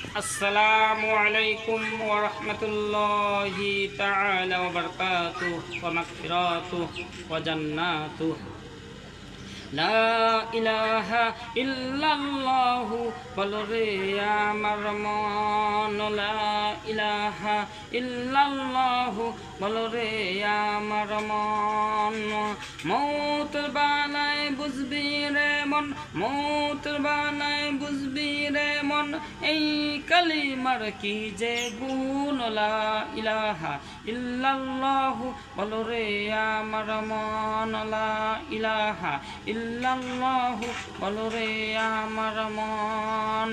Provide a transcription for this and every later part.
আসসালামু আলাইকুম ওয়া রাহমাতুল্লাহি তাআলা ওয়া আমার মন লা ইলাহা বলরে আমার মন মৌত বানায় বুঝবি রে মন মৌত বানায় বুঝবি রে মন, এই কালিমার কি যে গুণ? ইলাহা ইল্লাল্লাহ বলরে আমার মন ইলাহা ইল্লাল্লাহ বলরে আমার মন।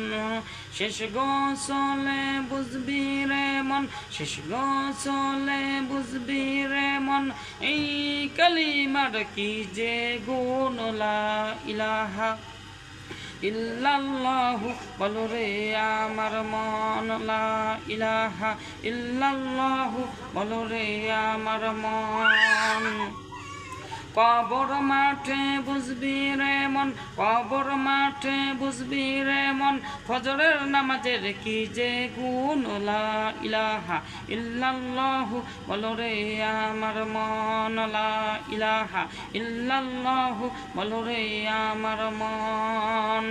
শেষ গোসলে বুঝবি রে মন, শেষ গোসলে বুঝবি রে মন, এই কালিমার কি যে গুণ? ইলাহা ইল্লাল্লাহু বলো রে আমার মন লা ইলাহা ইল্লাল্লাহু বলো রে আমার মন। কবর মাঠে বুঝবি রে মন, কবর মাঠে বুঝবি রে মন। ফজরের নামাজের কি যে গুণ? ইলাহা ইল্লাল্লাহু বলো রে আমার মন, লা ইলাহা ইল্লাল্লাহু বলো রে আমার মন।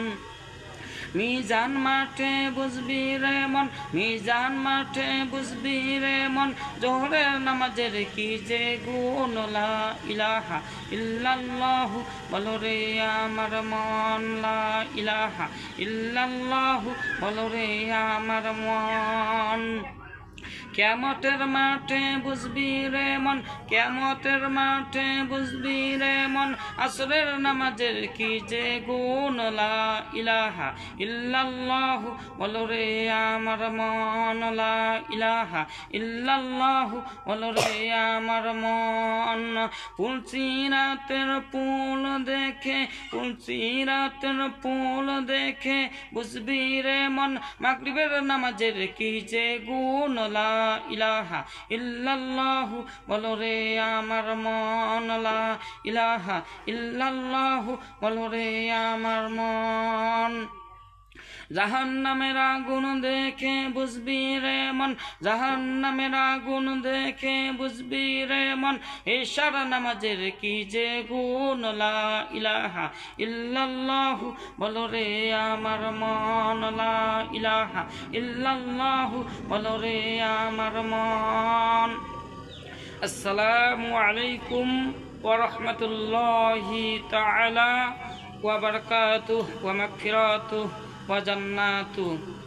মিজান মাঠে বুঝবি রে মন, মিজান মাঠে বুঝবি রে মন। জোহরের নামাজের কি যে গুণ? লা ইলাহা ইল্লাল্লাহু, বলো রে আমার মন, লা ইলাহা ইল্লাল্লাহু, বলো রে আমার মন। কেমতের মাঠে বুঝবি রে মন কেমতের মাঠে বুঝবি রে মন আসরের নামাজের কি যে গুণ? ইলাহা ইল্লাল্লাহু, বলো রে আমার মন। লা ইলাহা ইল্লাল্লাহু, বলো রে আমার মন। পুলসিরাতের পুল দেখে পুলসিরাতের পুল দেখে বুঝবি রে মন। মাগরিবের নামাজের কি যে গুণ? ইলাহা ইল্লাল্লাহু, বলো রে আমার মন। লা ইলাহা ইল্লাল্লাহু আমার মন। জাহান নামের আগুন দেখে বুঝবি রে মন জাহান নামের আগুন দেখে বুঝবি রে মন। নামাজের কি যে গুণ? লা ইলাহা ইল্লাল্লাহু বলো রে আমার মন, লা ইলাহা ইল্লাল্লাহু বলো রে আমার মন। আসসালামু আলাইকুম ওয়া বারাকাতুহু ওয়া মাগফিরাতুহু ওয়া জান্নাতুহু।